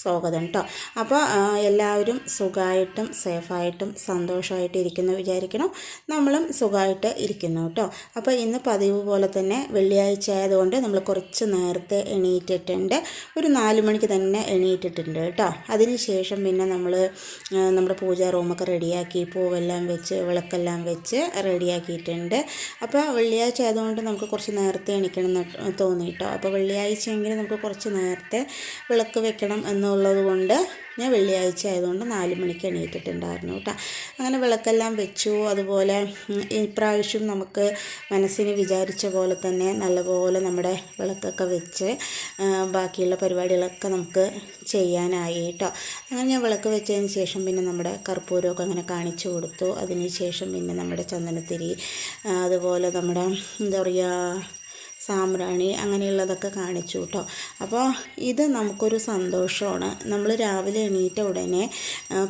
സ്വാഗതം കേട്ടോ അപ്പോൾ എല്ലാവരും സുഖമായിട്ടും സേഫായിട്ടും സന്തോഷമായിട്ട് ഇരിക്കുന്നു വിചാരിക്കണം. നമ്മളും സുഖമായിട്ട് ഇരിക്കുന്നു കേട്ടോ അപ്പോൾ ഇന്ന് പതിവ് പോലെ തന്നെ വെള്ളിയാഴ്ച ആയതുകൊണ്ട് നമ്മൾ കുറച്ച് നേരത്തെ എണീറ്റിട്ടുണ്ട്. ഒരു നാല് മണിക്ക് തന്നെ എണീറ്റിട്ടുണ്ട് കേട്ടോ അതിന് ശേഷം പിന്നെ നമ്മൾ നമ്മുടെ പൂജാ റൂമൊക്കെ റെഡിയാക്കി പൂവെല്ലാം വെച്ച് വിളക്കെല്ലാം വെച്ച് റെഡിയാക്കിയിട്ടുണ്ട്. അപ്പോൾ വെള്ളിയാഴ്ച ആയതുകൊണ്ട് നമുക്ക് കുറച്ച് നേരത്തെ എണീക്കണം എന്ന് തോന്നി കേട്ടോ അപ്പോൾ വെള്ളിയാഴ്ചയെങ്കിലും നമുക്ക് കുറച്ച് നേരത്തെ വിളക്ക് വെക്കണം എന്നുള്ളത് കൊണ്ട് ഞാൻ വെള്ളിയാഴ്ച ആയതുകൊണ്ട് നാല് മണിക്ക് എണീറ്റിട്ടുണ്ടായിരുന്നു കേട്ടോ. അങ്ങനെ വിളക്കെല്ലാം വെച്ചു. അതുപോലെ ഇപ്രാവശ്യം നമുക്ക് മനസ്സിന് വിചാരിച്ച പോലെ തന്നെ നല്ലപോലെ നമ്മുടെ വിളക്കൊക്കെ വെച്ച് ബാക്കിയുള്ള പരിപാടികളൊക്കെ നമുക്ക് ചെയ്യാനായി കേട്ടോ. അങ്ങനെ ഞാൻ വിളക്ക് വെച്ചതിന് ശേഷം പിന്നെ നമ്മുടെ കർപ്പൂരമൊക്കെ അങ്ങനെ കാണിച്ചു കൊടുത്തു. അതിന് ശേഷം പിന്നെ നമ്മുടെ ചന്ദനത്തിരി അതുപോലെ നമ്മുടെ എന്താ പറയുക സാമ്പ്രാണി അങ്ങനെയുള്ളതൊക്കെ കാണിച്ചു കേട്ടോ. അപ്പോൾ ഇത് നമുക്കൊരു സന്തോഷമാണ്. നമ്മൾ രാവിലെ എണീറ്റ ഉടനെ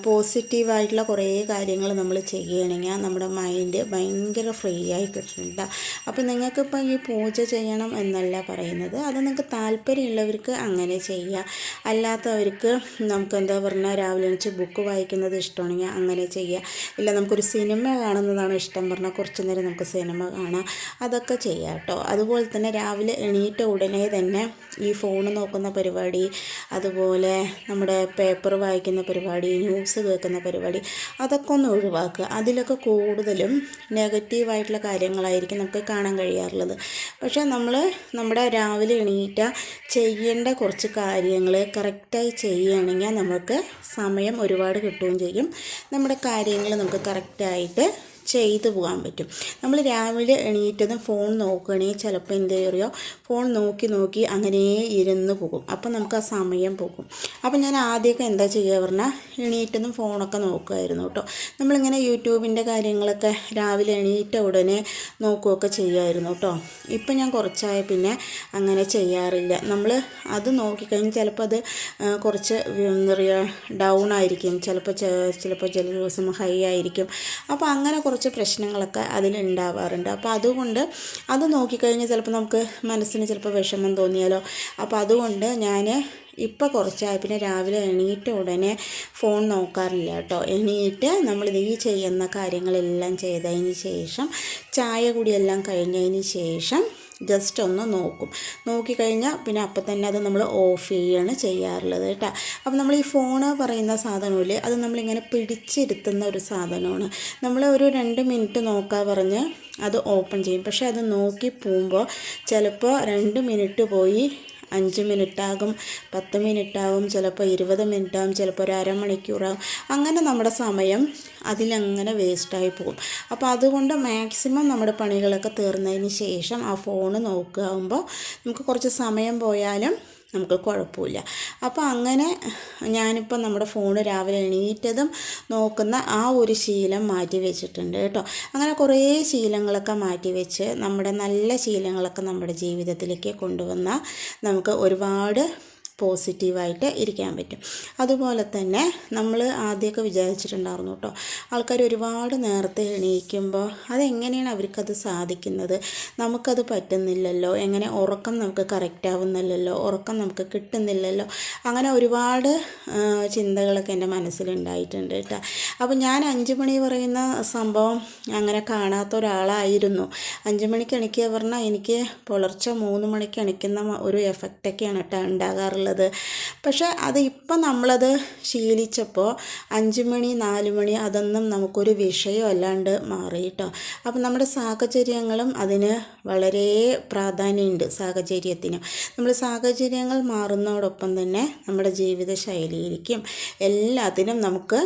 പോസിറ്റീവായിട്ടുള്ള കുറേ കാര്യങ്ങൾ നമ്മൾ ചെയ്യുകയാണെങ്കിൽ നമ്മുടെ മൈൻഡ് ഭയങ്കര ഫ്രീ ആയി കിട്ടുന്നുണ്ട് അപ്പോൾ നിങ്ങൾക്കിപ്പോൾ ഈ പൂജ ചെയ്യണം എന്നല്ല പറയുന്നത്. അത് നിങ്ങൾക്ക് താല്പര്യമുള്ളവർക്ക് അങ്ങനെ ചെയ്യാം. അല്ലാത്തവർക്ക് നമുക്ക് എന്താ പറഞ്ഞാൽ രാവിലെ എണീച്ച് ബുക്ക് വായിക്കുന്നത് ഇഷ്ടമാണെങ്കിൽ അങ്ങനെ ചെയ്യുക ഇല്ല നമുക്കൊരു സിനിമ കാണുന്നതാണ് ഇഷ്ടം പറഞ്ഞാൽ കുറച്ച് നേരം നമുക്ക് സിനിമ കാണാം. അതൊക്കെ ചെയ്യാം കേട്ടോ. അതുപോലെ തന്നെ രാവിലെ എണീറ്റ ഉടനെ തന്നെ ഈ ഫോൺ നോക്കുന്ന പരിപാടി അതുപോലെ നമ്മുടെ പേപ്പർ വായിക്കുന്ന പരിപാടി ന്യൂസ് കേൾക്കുന്ന പരിപാടി അതൊക്കെ ഒന്ന് ഒഴിവാക്കുക. അതിലൊക്കെ കൂടുതലും നെഗറ്റീവായിട്ടുള്ള കാര്യങ്ങളായിരിക്കും നമുക്ക് കാണാൻ കഴിയാറുള്ളത്. പക്ഷേ നമ്മൾ നമ്മുടെ രാവിലെ എണീറ്റ ചെയ്യേണ്ട കുറച്ച് കാര്യങ്ങൾ കറക്റ്റായി ചെയ്യുകയാണെങ്കിൽ നമുക്ക് സമയം ഒരുപാട് കിട്ടുകയും ചെയ്യും. നമ്മുടെ കാര്യങ്ങൾ നമുക്ക് കറക്റ്റായിട്ട് ചെയ്തു പോകാൻ പറ്റും. നമ്മൾ രാവിലെ എണീറ്റതും ഫോൺ നോക്കുകയാണെങ്കിൽ ചിലപ്പോൾ എന്ത് പറയുക ഫോൺ നോക്കി നോക്കി അങ്ങനെ ഇരുന്ന് പോകും. അപ്പം നമുക്ക് ആ സമയം പോകും. അപ്പം ഞാൻ ആദ്യമൊക്കെ എന്താ ചെയ്യുക പറഞ്ഞാൽ എണീറ്റതും ഫോണൊക്കെ നോക്കുമായിരുന്നു കേട്ടോ. നമ്മളിങ്ങനെ യൂട്യൂബിന്റെ കാര്യങ്ങളൊക്കെ രാവിലെ എണീറ്റ ഉടനെ നോക്കുകയൊക്കെ ചെയ്യുമായിരുന്നു കേട്ടോ. ഇപ്പം ഞാൻ കുറച്ചായ പിന്നെ അങ്ങനെ ചെയ്യാറില്ല. നമ്മൾ അത് നോക്കിക്കഴിഞ്ഞ് ചിലപ്പോൾ അത് കുറച്ച് എന്താ പറയുക ഡൗൺ ആയിരിക്കും. ചിലപ്പോൾ ചിലപ്പോൾ ചില ദിവസം ഹൈ ആയിരിക്കും. അപ്പോൾ അങ്ങനെ കുറച്ച് പ്രശ്നങ്ങളൊക്കെ അതിലുണ്ടാവാറുണ്ട്. അപ്പോൾ അതുകൊണ്ട് അത് നോക്കിക്കഴിഞ്ഞാൽ ചിലപ്പോൾ നമുക്ക് മനസ്സിന് ചിലപ്പോൾ വിഷമം തോന്നിയാലോ. അപ്പോൾ അതുകൊണ്ട് ഞാൻ ഇപ്പോൾ കുറച്ചായി. പിന്നെ രാവിലെ എണീറ്റ ഉടനെ ഫോൺ നോക്കാറില്ല കേട്ടോ. എണീറ്റ് നമ്മൾ ഈ ചെയ്യുന്ന കാര്യങ്ങളെല്ലാം ചെയ്തതിന് ശേഷം ചായ കൂടിയെല്ലാം കഴിഞ്ഞതിന് ശേഷം ജസ്റ്റ് ഒന്ന് നോക്കും. നോക്കിക്കഴിഞ്ഞാൽ പിന്നെ അപ്പം തന്നെ അത് നമ്മൾ ഓഫ് ചെയ്യുകയാണ് ചെയ്യാറുള്ളത് കേട്ടോ. അപ്പം നമ്മൾ ഈ ഫോണ് പറയുന്ന സാധനമില്ലേ അത് നമ്മളിങ്ങനെ പിടിച്ചിരുത്തുന്ന ഒരു സാധനമാണ്. നമ്മൾ ഒരു രണ്ട് മിനിറ്റ് നോക്കാൻ പറഞ്ഞ് അത് ഓപ്പൺ ചെയ്യും. പക്ഷേ അത് നോക്കി പോകുമ്പോൾ ചിലപ്പോൾ രണ്ട് മിനിറ്റ് പോയി അഞ്ച് മിനിറ്റാകും പത്ത് മിനിറ്റാകും ചിലപ്പോൾ ഇരുപത് മിനിറ്റാകും ചിലപ്പോൾ ഒരു അരമണിക്കൂറാകും. അങ്ങനെ നമ്മുടെ സമയം അതിലങ്ങനെ വേസ്റ്റായി പോകും. അപ്പോൾ അതുകൊണ്ട് മാക്സിമം നമ്മുടെ പണികളൊക്കെ തീർന്നതിന് ശേഷം ആ ഫോണ് നോക്കുകയാകുമ്പോൾ നമുക്ക് കുറച്ച് സമയം പോയാലും നമുക്ക് കുഴപ്പമില്ല. അപ്പോൾ അങ്ങനെ ഞാനിപ്പോൾ നമ്മുടെ ഫോൺ രാവിലെ എണീറ്റതും നോക്കുന്ന ആ ഒരു ശീലം മാറ്റി വെച്ചിട്ടുണ്ട് കേട്ടോ. അങ്ങനെ കുറേ ശീലങ്ങളൊക്കെ മാറ്റി വെച്ച് നമ്മുടെ നല്ല ശീലങ്ങളൊക്കെ നമ്മുടെ ജീവിതത്തിലേക്ക് കൊണ്ടുവന്നാൽ നമുക്ക് ഒരുപാട് പോസിറ്റീവായിട്ട് ഇരിക്കാൻ പറ്റും. അതുപോലെ തന്നെ നമ്മൾ ആദ്യമൊക്കെ വിചാരിച്ചിട്ടുണ്ടായിരുന്നു കേട്ടോ ആൾക്കാർ ഒരുപാട് നേരത്തെ എണീക്കുമ്പോൾ അതെങ്ങനെയാണ് അവർക്കത് സാധിക്കുന്നത്? നമുക്കത് പറ്റുന്നില്ലല്ലോ എങ്ങനെ ഉറക്കം നമുക്ക് കറക്റ്റ് ആവുന്നില്ലല്ലോ ഉറക്കം നമുക്ക് കിട്ടുന്നില്ലല്ലോ അങ്ങനെ ഒരുപാട് ചിന്തകളൊക്കെ എന്റെ മനസ്സിലുണ്ടായിട്ടുണ്ട് കേട്ടോ. അപ്പോൾ ഞാൻ അഞ്ച് മണി പറയുന്ന സംഭവം അങ്ങനെ കാണാത്ത ഒരാളായിരുന്നു. അഞ്ച് മണിക്ക് എണിക്കുക പറഞ്ഞാൽ എനിക്ക് പുലർച്ചെ മൂന്ന് മണിക്ക് എണിക്കുന്ന ഒരു എഫക്റ്റൊക്കെയാണ് കേട്ടോ ഉണ്ടാകാറുള്ളത്. പക്ഷേ അത് ഇപ്പം നമ്മളത് ശീലിച്ചപ്പോൾ അഞ്ച് മണി നാല് മണി അതൊന്നും നമുക്കൊരു വിഷയമല്ലാണ്ട് മാറി കേട്ടോ അപ്പം നമ്മുടെ സാഹചര്യങ്ങളും അതിന് വളരെ പ്രാധാന്യമുണ്ട് സാഹചര്യത്തിനും. നമ്മൾ സാഹചര്യങ്ങൾ മാറുന്നതോടൊപ്പം തന്നെ നമ്മുടെ ജീവിത ശൈലിയിലേക്കും എല്ലാത്തിനും നമുക്ക്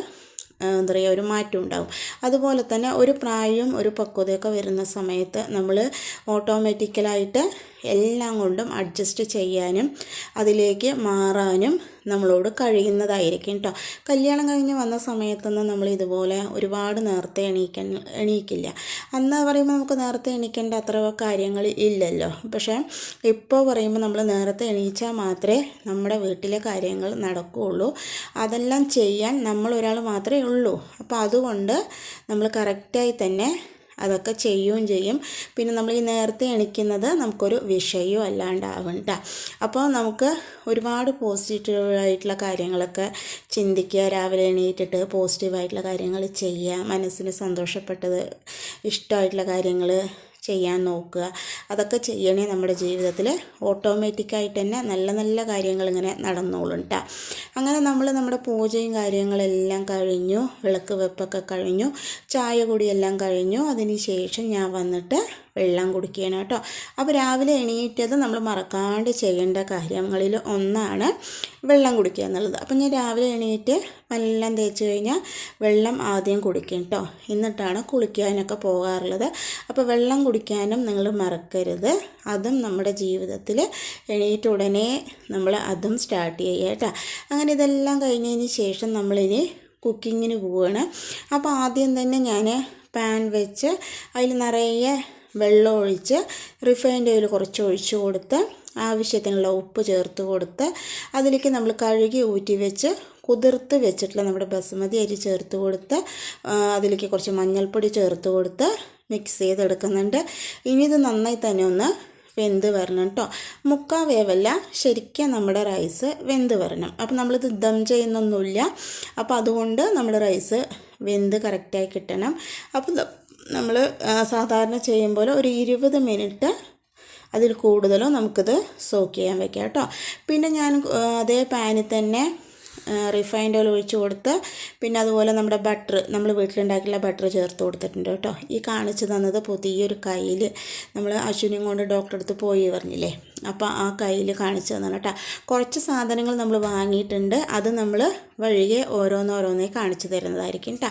എന്താ പറയുക ഒരു മാറ്റം ഉണ്ടാകും അതുപോലെ തന്നെ ഒരു പ്രായവും ഒരു പക്വതയൊക്കെ വരുന്ന സമയത്ത് നമ്മൾ ഓട്ടോമാറ്റിക്കലായിട്ട് എല്ലാം കൊണ്ടും അഡ്ജസ്റ്റ് ചെയ്യാനും അതിലേക്ക് മാറാനും നമ്മളോട് കഴിയുന്നതായിരിക്കും കേട്ടോ കല്യാണം കഴിഞ്ഞ് വന്ന സമയത്തൊന്നും നമ്മൾ ഇതുപോലെ ഒരുപാട് നേരത്തെ എണീക്കാൻ എണീക്കില്ല. അന്ന് പറയുമ്പോൾ നമുക്ക് നേരത്തെ എണീക്കേണ്ട അത്ര കാര്യങ്ങൾ ഇല്ലല്ലോ. പക്ഷേ ഇപ്പോൾ പറയുമ്പോൾ നമ്മൾ നേരത്തെ എണീച്ചാൽ മാത്രമേ നമ്മുടെ വീട്ടിലെ കാര്യങ്ങൾ നടക്കുകയുള്ളൂ അതെല്ലാം ചെയ്യാൻ നമ്മൾ ഒരാൾ മാത്രമേ ഉള്ളൂ. അപ്പോൾ അതുകൊണ്ട് നമ്മൾ കറക്റ്റായി തന്നെ അതൊക്കെ ചെയ്യുകയും ചെയ്യും. പിന്നെ നമ്മൾ ഈ നേരത്തെ എണിക്കുന്നത് നമുക്കൊരു വിഷയവും അല്ലാണ്ടാവണ്ട അപ്പോൾ നമുക്ക് ഒരുപാട് പോസിറ്റീവായിട്ടുള്ള കാര്യങ്ങളൊക്കെ ചിന്തിക്കുക രാവിലെ എണീറ്റിട്ട് പോസിറ്റീവായിട്ടുള്ള കാര്യങ്ങൾ ചെയ്യുക മനസ്സിന് സന്തോഷപ്പെട്ടത് ഇഷ്ടമായിട്ടുള്ള കാര്യങ്ങൾ ചെയ്യാൻ നോക്കുക. അതൊക്കെ ചെയ്യണേ നമ്മുടെ ജീവിതത്തിൽ ഓട്ടോമാറ്റിക്കായിട്ട് തന്നെ നല്ല നല്ല കാര്യങ്ങൾ ഇങ്ങനെ നടന്നോളും കേട്ടോ അങ്ങനെ നമ്മൾ നമ്മുടെ പൂജയും കാര്യങ്ങളെല്ലാം കഴിഞ്ഞു വിളക്ക് വെപ്പൊക്കെ കഴിഞ്ഞു ചായ കൂടിയെല്ലാം കഴിഞ്ഞു. അതിന് ശേഷം ഞാൻ വന്നിട്ട് വെള്ളം കുടിക്കണം കേട്ടോ. അപ്പോൾ രാവിലെ എണീറ്റത് നമ്മൾ മറക്കാണ്ട് ചെയ്യേണ്ട കാര്യങ്ങളിൽ ഒന്നാണ് വെള്ളം കുടിക്കുക എന്നുള്ളത്. അപ്പം ഞാൻ രാവിലെ എണീറ്റ് എല്ലാം തേച്ച് കഴിഞ്ഞാൽ വെള്ളം ആദ്യം കുടിക്കും കേട്ടോ. എന്നിട്ടാണ് കുളിക്കാനൊക്കെ പോകാറുള്ളത്. അപ്പോൾ വെള്ളം കുടിക്കാനും നിങ്ങൾ മറക്കരുത്. അതും നമ്മുടെ ജീവിതത്തിൽ എണീറ്റ ഉടനെ നമ്മൾ അതും സ്റ്റാർട്ട് ചെയ്യുക കേട്ടോ. അങ്ങനെ ഇതെല്ലാം കഴിഞ്ഞതിന് ശേഷം നമ്മളിനി കുക്കിങ്ങിന് പോവുകയാണ് അപ്പോൾ ആദ്യം തന്നെ ഞാൻ പാൻ വെച്ച് അതിൽ നിറയെ വെള്ളം ഒഴിച്ച് റിഫൈൻഡ് ഓയിൽ കുറച്ച് ഒഴിച്ചു കൊടുത്ത് ആവശ്യത്തിനുള്ള ഉപ്പ് ചേർത്ത് കൊടുത്ത് അതിലേക്ക് നമ്മൾ കഴുകി ഊറ്റി വെച്ച് കുതിർത്ത് വെച്ചിട്ടുള്ള നമ്മുടെ ബസുമതി അരി ചേർത്ത് കൊടുത്ത് അതിലേക്ക് കുറച്ച് മഞ്ഞൾപ്പൊടി ചേർത്ത് കൊടുത്ത് മിക്സ് ചെയ്തെടുക്കുന്നുണ്ട്. ഇനി ഇത് നന്നായി തന്നെ ഒന്ന് വെന്ത് വരണം കേട്ടോ മുക്കാ വേവല്ല ശരിക്കും നമ്മുടെ റൈസ് വെന്ത് വരണം. അപ്പോൾ നമ്മളിത് ദം ചെയ്യുന്നൊന്നുമില്ല. അപ്പോൾ അതുകൊണ്ട് നമ്മുടെ റൈസ് വെന്ത് കറക്റ്റായി കിട്ടണം. അപ്പോൾ നമ്മൾ സാധാരണ ചെയ്യും പോലെ ഒരു ഇരുപത് മിനിറ്റ് അതിൽ കൂടുതലോ നമുക്കിത് സോക്ക് ചെയ്യാൻ വെക്കാം കേട്ടോ. പിന്നെ ഞാൻ അതേ പാനിൽ തന്നെ റിഫൈൻഡ് ഓയിൽ ഒഴിച്ച് കൊടുത്ത് പിന്നെ അതുപോലെ നമ്മുടെ ബട്ടർ നമ്മൾ വീട്ടിലുണ്ടാക്കിയുള്ള ബട്ടർ ചേർത്ത് കൊടുത്തിട്ടുണ്ട് കേട്ടോ. ഈ കാണിച്ചു തന്നത് പുതിയൊരു കയ്യിൽ നമ്മൾ അശ്വിനിയും കൊണ്ട് ഡോക്ടറെ അടുത്ത് പോയി പറഞ്ഞില്ലേ? അപ്പോൾ ആ കയ്യിൽ കാണിച്ചു തന്നാണ് കേട്ടോ. കുറച്ച് സാധനങ്ങൾ നമ്മൾ വാങ്ങിയിട്ടുണ്ട്. അത് നമ്മൾ വഴിയെ ഓരോന്നോരോന്നേ കാണിച്ചു തരുന്നതായിരിക്കും കേട്ടോ.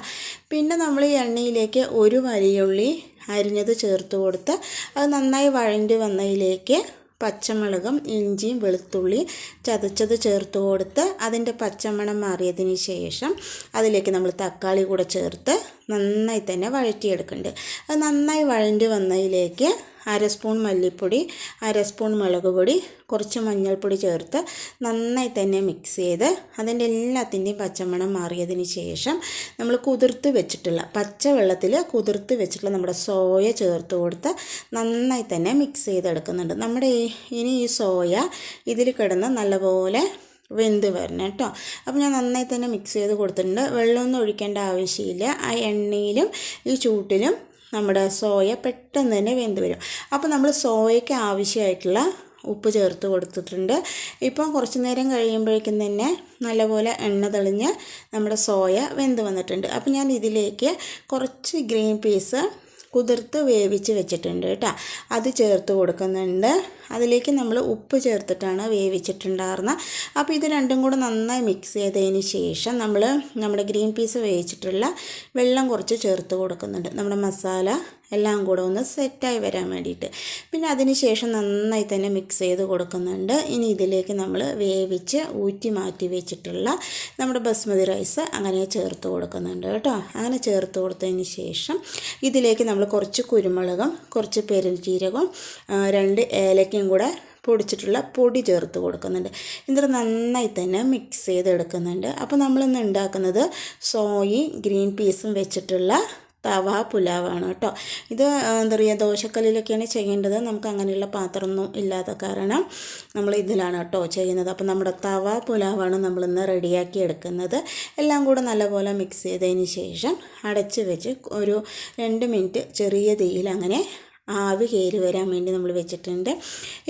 പിന്നെ നമ്മൾ ഈ എണ്ണയിലേക്ക് ഒരു വലിയുള്ളി അരിഞ്ഞത് ചേർത്ത് കൊടുത്ത് അത് നന്നായി വഴണ്ടി വന്നതിലേക്ക് പച്ചമുളകും ഇഞ്ചിയും വെളുത്തുള്ളി ചതച്ചത് ചേർത്ത് കൊടുത്ത് അതിന്റെ പച്ചമണം മാറിയതിന് ശേഷം അതിലേക്ക് നമ്മൾ തക്കാളി കൂടെ ചേർത്ത് നന്നായി തന്നെ വഴറ്റിയെടുക്കുന്നുണ്ട്. അത് നന്നായി വഴണ്ടി വന്നതിലേക്ക് അര സ്പൂൺ മല്ലിപ്പൊടി അര സ്പൂൺ മുളക് പൊടി കുറച്ച് മഞ്ഞൾപ്പൊടി ചേർത്ത് നന്നായി തന്നെ മിക്സ് ചെയ്ത് അതിന്റെ എല്ലാത്തിന്റെയും പച്ചമണം മാറിയതിന് ശേഷം നമ്മൾ കുതിർത്ത് വെച്ചിട്ടുള്ള പച്ച വെള്ളത്തിൽ കുതിർത്ത് വെച്ചിട്ടുള്ള നമ്മുടെ സോയ ചേർത്ത് കൊടുത്ത് നന്നായി തന്നെ മിക്സ് ചെയ്തെടുക്കുന്നുണ്ട്. നമ്മുടെ ഇനി ഈ സോയ ഇതിൽ കിടന്ന് നല്ലപോലെ വെന്ത് വരണം കേട്ടോ. അപ്പോൾ ഞാൻ നന്നായി തന്നെ മിക്സ് ചെയ്ത് കൊടുത്തിട്ടുണ്ട്. വെള്ളമൊന്നും ഒഴിക്കേണ്ട ആവശ്യമില്ല. ആ എണ്ണയിലും ഈ ചൂട്ടിലും നമ്മുടെ സോയ പെട്ടെന്ന് തന്നെ വെന്ത് വരും. അപ്പോൾ നമ്മൾ സോയയ്ക്ക് ആവശ്യമായിട്ടുള്ള ഉപ്പ് ചേർത്ത് കൊടുത്തിട്ടുണ്ട്. ഇപ്പോൾ കുറച്ച് നേരം കഴിയുമ്പോഴേക്കും തന്നെ നല്ലപോലെ എണ്ണ തെളിഞ്ഞ് നമ്മുടെ സോയ വെന്ത് വന്നിട്ടുണ്ട്. അപ്പോൾ ഞാൻ ഇതിലേക്ക് കുറച്ച് ഗ്രീൻ പീസ് കുതിർത്ത് വേവിച്ച് വെച്ചിട്ടുണ്ട് കേട്ടോ. അത് ചേർത്ത് കൊടുക്കുന്നുണ്ട്. അതിലേക്ക് നമ്മൾ ഉപ്പ് ചേർത്തിട്ടാണ് വേവിച്ചിട്ടുണ്ടായിരുന്നത്. അപ്പോൾ ഇത് രണ്ടും കൂടെ നന്നായി മിക്സ് ചെയ്തതിന് ശേഷം നമ്മൾ നമ്മുടെ ഗ്രീൻ പീസ് വേവിച്ചിട്ടുള്ള വെള്ളം കുറച്ച് ചേർത്ത് കൊടുക്കുന്നുണ്ട്. നമ്മുടെ മസാല എല്ലാം കൂടെ ഒന്ന് സെറ്റായി വരാൻ വേണ്ടിയിട്ട്. പിന്നെ അതിന് ശേഷം നന്നായി തന്നെ മിക്സ് ചെയ്ത് കൊടുക്കുന്നുണ്ട്. ഇനി ഇതിലേക്ക് നമ്മൾ വേവിച്ച് ഊറ്റി മാറ്റി വെച്ചിട്ടുള്ള നമ്മുടെ ബസ്മതി റൈസ് അങ്ങനെ ചേർത്ത് കൊടുക്കുന്നുണ്ട് കേട്ടോ. അങ്ങനെ ചേർത്ത് കൊടുത്തതിന് ശേഷം ഇതിലേക്ക് നമ്മൾ കുറച്ച് കുരുമുളകും കുറച്ച് പെരുംജീരകവും രണ്ട് ഏലക്കയും കൂടെ പൊടിച്ചിട്ടുള്ള പൊടി ചേർത്ത് കൊടുക്കുന്നുണ്ട്. എന്നിട്ട് നന്നായി തന്നെ മിക്സ് ചെയ്തെടുക്കുന്നുണ്ട്. അപ്പോൾ നമ്മളിന്ന് ഉണ്ടാക്കുന്നത് സോയും ഗ്രീൻ പീസും വെച്ചിട്ടുള്ള തവ പുലാവാണ് കേട്ടോ. ഇത് എന്താ പറയുക ദോശക്കല്ലിലൊക്കെയാണ് ചെയ്യേണ്ടത്. നമുക്ക് അങ്ങനെയുള്ള പാത്രമൊന്നും ഇല്ലാത്ത കാരണം നമ്മൾ ഇതിലാണ് കേട്ടോ ചെയ്യുന്നത്. അപ്പോൾ നമ്മുടെ തവ പുലാവാണ് നമ്മളിന്ന് റെഡിയാക്കി എടുക്കുന്നത്. എല്ലാം കൂടെ നല്ലപോലെ മിക്സ് ചെയ്തതിന് ശേഷം അടച്ച് വെച്ച് ഒരു രണ്ട് മിനിറ്റ് ചെറിയ തീയിൽ അങ്ങനെ ആവി കയറി വരാൻ വേണ്ടി നമ്മൾ വെച്ചിട്ടുണ്ട്.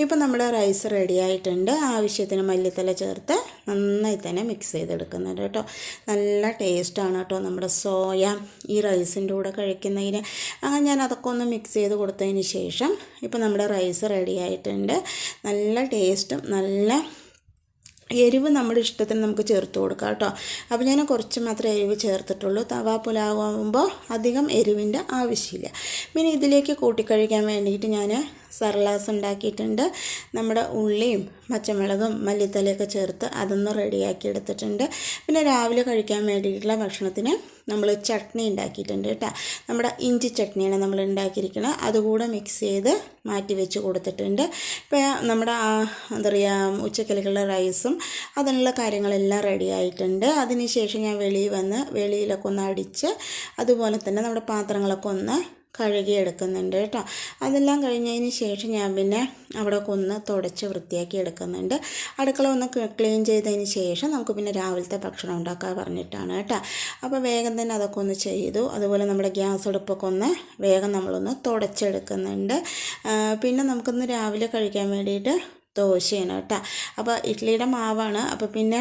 ഇപ്പം നമ്മുടെ റൈസ് റെഡി ആയിട്ടുണ്ട്. ആവശ്യത്തിന് മല്ലിത്തല ചേർത്ത് നന്നായി തന്നെ മിക്സ് ചെയ്തെടുക്കുന്നുണ്ട് കേട്ടോ. നല്ല ടേസ്റ്റാണ് കേട്ടോ നമ്മുടെ സോയ ഈ റൈസിന്റെ കൂടെ കഴിക്കുന്നതിന്. അങ്ങനെ ഞാൻ അതൊക്കെ ഒന്ന് മിക്സ് ചെയ്ത് കൊടുത്തതിന് ശേഷം ഇപ്പം നമ്മുടെ റൈസ് റെഡി ആയിട്ടുണ്ട്. നല്ല ടേസ്റ്റും നല്ല എരിവ് നമ്മുടെ ഇഷ്ടത്തിന് നമുക്ക് ചേർത്ത് കൊടുക്കാം കേട്ടോ. അപ്പോൾ ഞാൻ കുറച്ച് മാത്രമേ എരിവ് ചേർത്തിട്ടുള്ളൂ. തവ ആകുമ്പോൾ അധികം എരിവിന്റെ ആവശ്യമില്ല. പിന്നെ ഇതിലേക്ക് കൂട്ടിക്കഴിക്കാൻ വേണ്ടിയിട്ട് ഞാൻ സർലാസ് ഉണ്ടാക്കിയിട്ടുണ്ട്. നമ്മുടെ ഉള്ളിയും പച്ചമുളകും മല്ലിത്തലയൊക്കെ ചേർത്ത് അതൊന്ന് റെഡിയാക്കി എടുത്തിട്ടുണ്ട്. പിന്നെ രാവിലെ കഴിക്കാൻ വേണ്ടിയിട്ടുള്ള ഭക്ഷണത്തിന് നമ്മൾ ചട്നി ഉണ്ടാക്കിയിട്ടുണ്ട് കേട്ടോ. നമ്മുടെ ഇഞ്ചി ചട്നിയാണ് നമ്മൾ ഉണ്ടാക്കിയിരിക്കുന്നത് അതുകൂടെ മിക്സ് ചെയ്ത് മാറ്റി വെച്ച് കൊടുത്തിട്ടുണ്ട്. ഇപ്പോൾ നമ്മുടെ എന്താ പറയുക ഉച്ചക്കലികളുടെ റൈസും അതിനുള്ള കാര്യങ്ങളെല്ലാം റെഡി ആയിട്ടുണ്ട്. അതിനുശേഷം ഞാൻ വെളിയിൽ വന്ന് വെളിയിലൊക്കെ ഒന്ന് അടിച്ച് അതുപോലെ തന്നെ നമ്മുടെ പാത്രങ്ങളൊക്കെ ഒന്ന് കഴുകിയെടുക്കുന്നുണ്ട് കേട്ടോ. അതെല്ലാം കഴിഞ്ഞതിന് ശേഷം ഞാൻ പിന്നെ അവിടെ ഒന്ന് തുടച്ച് വൃത്തിയാക്കി എടുക്കുന്നുണ്ട്. അടുക്കള ഒന്ന് ക്ലീൻ ചെയ്തതിന് ശേഷം നമുക്ക് പിന്നെ രാവിലത്തെ ഭക്ഷണം ഉണ്ടാക്കാൻ പറഞ്ഞിട്ടാണ് കേട്ടോ. അപ്പോൾ വേഗം തന്നെ അതൊക്കെ ഒന്ന് ചെയ്തു. അതുപോലെ നമ്മുടെ ഗ്യാസ് അടുപ്പൊക്കെ ഒന്ന് വേഗം നമ്മളൊന്ന് തുടച്ചെടുക്കുന്നുണ്ട്. പിന്നെ നമുക്കൊന്ന് രാവിലെ കഴിക്കാൻ വേണ്ടിയിട്ട് ദോശയാണ് കേട്ടോ. അപ്പോൾ ഇഡ്ഡലിയുടെ മാവാണ്. അപ്പോൾ പിന്നെ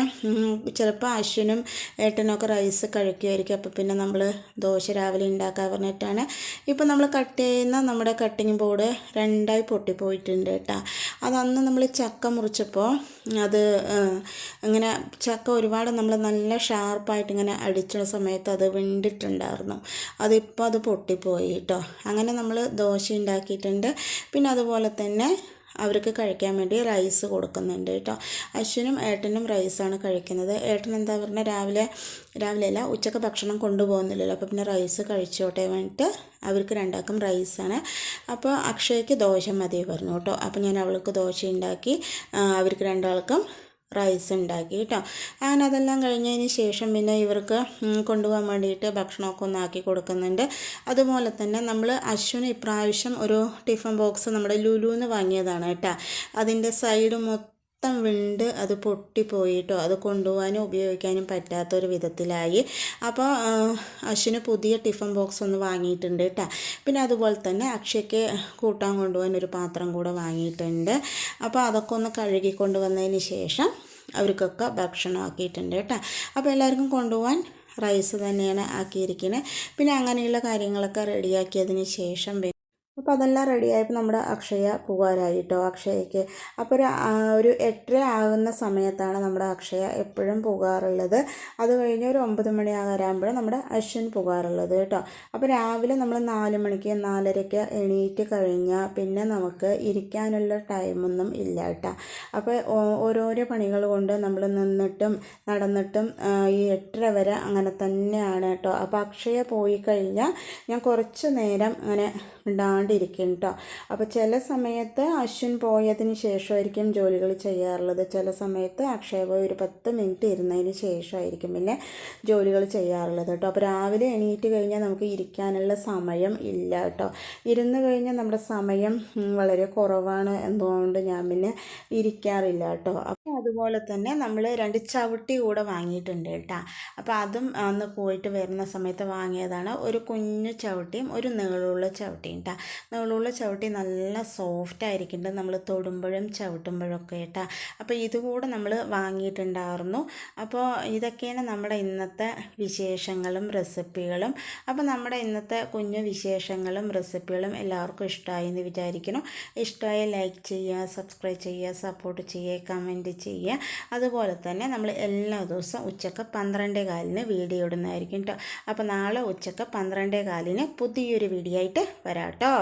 ചിലപ്പോൾ അശ്വിനും ഏട്ടനൊക്കെ റൈസ് കഴിക്കുമായിരിക്കും. അപ്പോൾ പിന്നെ നമ്മൾ ദോശ രാവിലെ ഉണ്ടാക്കാൻ പറഞ്ഞിട്ടാണ്. ഇപ്പോൾ നമ്മൾ കട്ട് ചെയ്യുന്ന നമ്മുടെ കട്ടിങ് ബോർഡ് രണ്ടായി പൊട്ടിപ്പോയിട്ടുണ്ട് കേട്ടോ. അതന്ന് നമ്മൾ ചക്ക മുറിച്ചപ്പോൾ അത് ഇങ്ങനെ ചക്ക ഒരുപാട് നമ്മൾ നല്ല ഷാർപ്പായിട്ട് ഇങ്ങനെ അടിച്ച സമയത്ത് അത് വിണ്ടിട്ടുണ്ടായിരുന്നു അതിപ്പോൾ അത് പൊട്ടിപ്പോയി കേട്ടോ. അങ്ങനെ നമ്മൾ ദോശ ഉണ്ടാക്കിയിട്ടുണ്ട്. പിന്നെ അതുപോലെ തന്നെ അവർക്ക് കഴിക്കാൻ വേണ്ടി റൈസ് കൊടുക്കുന്നുണ്ട് കേട്ടോ അശ്വിനും ഏട്ടനും റൈസാണ് കഴിക്കുന്നത്. ഏട്ടൻ എന്താ പറഞ്ഞാൽ രാവിലെ രാവിലെ അല്ല ഉച്ചയ്ക്ക് ഭക്ഷണം കൊണ്ടുപോകുന്നില്ലല്ലോ. അപ്പോൾ പിന്നെ റൈസ് കഴിച്ചോട്ടെ വേണ്ടിയിട്ട് അവർക്ക് രണ്ടാക്കും റൈസാണ് അപ്പോൾ അക്ഷയ്ക്ക് ദോശ മതി പറഞ്ഞു കേട്ടോ അപ്പോൾ ഞാൻ അവൾക്ക് ദോശ ഉണ്ടാക്കി അവർക്ക് രണ്ടാൾക്കും റൈസ് ഉണ്ടാക്കി കേട്ടോ. അങ്ങനെ അതെല്ലാം കഴിഞ്ഞതിന് ശേഷം പിന്നെ ഇവർക്ക് കൊണ്ടുപോകാൻ വേണ്ടിയിട്ട് ഭക്ഷണമൊക്കെ ഒന്ന് ആക്കി കൊടുക്കുന്നുണ്ട്. അതുപോലെ തന്നെ നമ്മൾ അശ്വിന് ഇപ്രാവശ്യം ഒരു ടിഫിൻ ബോക്സ് നമ്മുടെ ലുലുന്ന് വാങ്ങിയതാണ് കേട്ടോ. അതിന്റെ സൈഡ് മൊത്തം മൊത്തം വിണ്ട് അത് പൊട്ടിപ്പോയിട്ടോ. അത് കൊണ്ടുപോകാനും ഉപയോഗിക്കാനും പറ്റാത്തൊരു വിധത്തിലായി. അപ്പോൾ അശ്വിന് പുതിയ ടിഫൻ ബോക്സ് ഒന്ന് വാങ്ങിയിട്ടുണ്ട് കേട്ടോ പിന്നെ അതുപോലെ തന്നെ അക്ഷയ്ക്ക് കൂട്ടാൻ കൊണ്ടുപോകാൻ ഒരു പാത്രം കൂടെ വാങ്ങിയിട്ടുണ്ട്. അപ്പോൾ അതൊക്കെ ഒന്ന് കഴുകി കൊണ്ടുവന്നതിന് ശേഷം അവർക്കൊക്കെ ഭക്ഷണം ആക്കിയിട്ടുണ്ട് കേട്ടോ അപ്പോൾ എല്ലാവർക്കും കൊണ്ടുപോകാൻ റൈസ് തന്നെയാണ് ആക്കിയിരിക്കുന്നത് പിന്നെ അങ്ങനെയുള്ള കാര്യങ്ങളൊക്കെ റെഡിയാക്കിയതിന് ശേഷം അപ്പോൾ അതെല്ലാം റെഡിയായപ്പോൾ നമ്മുടെ അക്ഷയ പോകാറായിട്ടോ അക്ഷയയ്ക്ക് അപ്പോൾ ഒരു ഒരു എട്ടര ആകുന്ന സമയത്താണ് നമ്മുടെ അക്ഷയ എപ്പോഴും പോകാറുള്ളത്. അത് കഴിഞ്ഞ് ഒരു ഒമ്പത് മണി ആകാറാകുമ്പോഴും നമ്മുടെ അശ്വൻ പോകാറുള്ളത് കേട്ടോ. അപ്പോൾ രാവിലെ നമ്മൾ നാല് മണിക്ക് നാലരയ്ക്ക് എണീറ്റ് കഴിഞ്ഞാൽ പിന്നെ നമുക്ക് ഇരിക്കാനുള്ള ടൈമൊന്നും ഇല്ല കേട്ടോ. അപ്പോൾ ഓരോരോ പണികൾ കൊണ്ട് നമ്മൾ നിന്നിട്ടും നടന്നിട്ടും ഈ എട്ടര വരെ അങ്ങനെ തന്നെയാണ് കേട്ടോ. അപ്പോൾ അക്ഷയ പോയി കഴിഞ്ഞാൽ ഞാൻ കുറച്ച് നേരം അങ്ങനെ ഉണ്ടാണ്ടിരിക്കും കേട്ടോ അപ്പോൾ ചില സമയത്ത് അശ്വിൻ പോയതിന് ശേഷമായിരിക്കും ജോലികൾ ചെയ്യാറുള്ളത്. ചില സമയത്ത് അക്ഷയ പോയി ഒരു പത്ത് മിനിറ്റ് ഇരുന്നതിന് ശേഷമായിരിക്കും പിന്നെ ജോലികൾ ചെയ്യാറുള്ളത് കേട്ടോ അപ്പോൾ രാവിലെ എണീറ്റ് കഴിഞ്ഞാൽ നമുക്ക് ഇരിക്കാനുള്ള സമയം ഇല്ല കേട്ടോ ഇരുന്ന് കഴിഞ്ഞാൽ നമ്മുടെ സമയം വളരെ കുറവാണ് എന്തുകൊണ്ട് ഞാൻ പിന്നെ ഇരിക്കാറില്ല കേട്ടോ അതുപോലെ തന്നെ നമ്മൾ രണ്ട് ചവിട്ടി കൂടെ വാങ്ങിയിട്ടുണ്ട് കേട്ടോ. അപ്പോൾ അതും അന്ന് പോയിട്ട് വരുന്ന സമയത്ത് വാങ്ങിയതാണ്. ഒരു കുഞ്ഞു ചവിട്ടിയും ഒരു നീളുള്ള ചവിട്ടിയും കേട്ടോ. നീളുള്ള ചവിട്ടി നല്ല സോഫ്റ്റ് ആയിരിക്കുന്നുണ്ട്. നമ്മൾ തൊടുമ്പോഴും ചവിട്ടുമ്പോഴൊക്കെ കേട്ടോ. അപ്പോൾ ഇതുകൂടെ നമ്മൾ വാങ്ങിയിട്ടുണ്ടായിരുന്നു. അപ്പോൾ ഇതൊക്കെയാണ് നമ്മുടെ ഇന്നത്തെ വിശേഷങ്ങളും റെസിപ്പികളും. അപ്പോൾ നമ്മുടെ ഇന്നത്തെ കുഞ്ഞു വിശേഷങ്ങളും റെസിപ്പികളും എല്ലാവർക്കും ഇഷ്ടമായി എന്ന് വിചാരിക്കുന്നു. ഇഷ്ടമായി ലൈക്ക് ചെയ്യുക സബ്സ്ക്രൈബ് ചെയ്യുക സപ്പോർട്ട് ചെയ്യുക കമന്റ് ചെയ്യുക. അതുപോലെ തന്നെ നമ്മൾ എല്ലാ ദിവസവും ഉച്ചയ്ക്ക് പന്ത്രണ്ടേ കാലിന് വീഡിയോ ഇടുന്നതായിരിക്കും കേട്ടോ അപ്പോൾ നാളെ ഉച്ചയ്ക്ക് പന്ത്രണ്ടേ കാലിന് പുതിയൊരു വീഡിയോ ആയിട്ട് വരാം കേട്ടോ